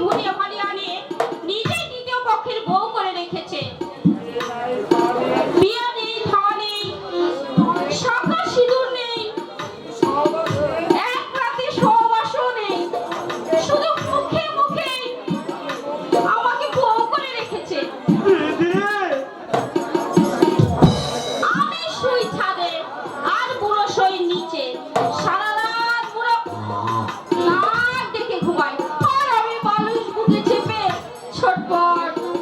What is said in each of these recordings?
아, 돈이 없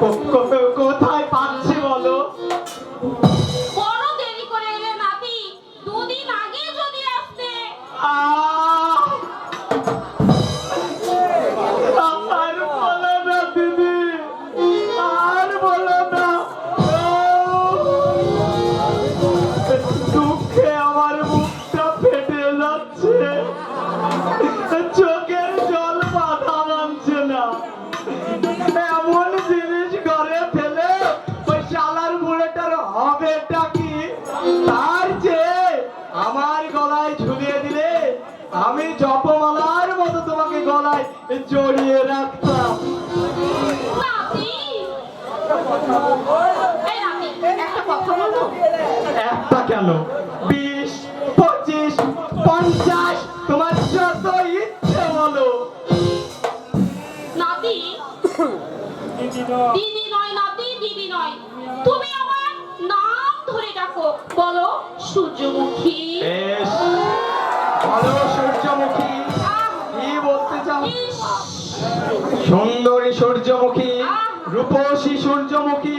কোথায় পাচ্ছে বলো? বলো না আর বলো। দুঃখে আমার মুখটা ফেটে যাচ্ছে। চোখের জল বাধা মানছে না। গলায় জড়িয়ে রাখতাম একটা কেন বিশ পঁচিশ পঞ্চাশ তোমার যত ইচ্ছে বলো নাতি দিদি নয় নাতি দিদি নয় তুমি আমার নাম ধরে ডাকো বলো সূর্যমুখী বলো সুন্দরী সূর্যমুখী রূপসী সূর্যমুখী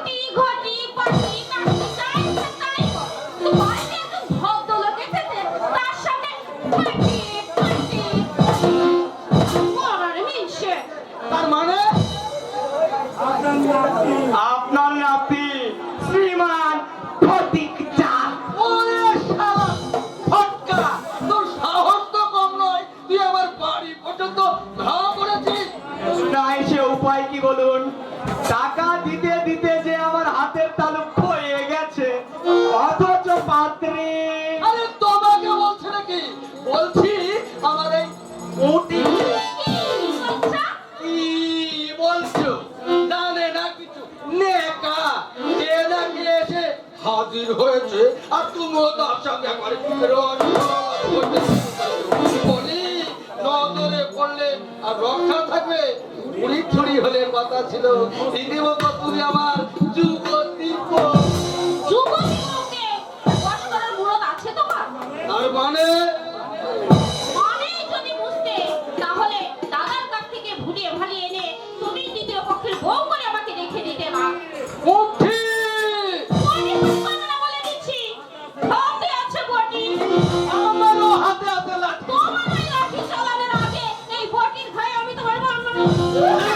করুন টাকা দিতে দিতে যে আমার হাতের তালু হয়ে গেছে অথচ পাত্রে। আরে তোমাকে বলছি নাকি? বলছি আমার এই মুটি হাজির হয়েছে আর তুমিও তার সঙ্গে আর রক্ষা থাকবে মুড়ি ছড়ি হলে কথা ছিল ইতিমধ্যে তুমি আমার যুবতী Oh!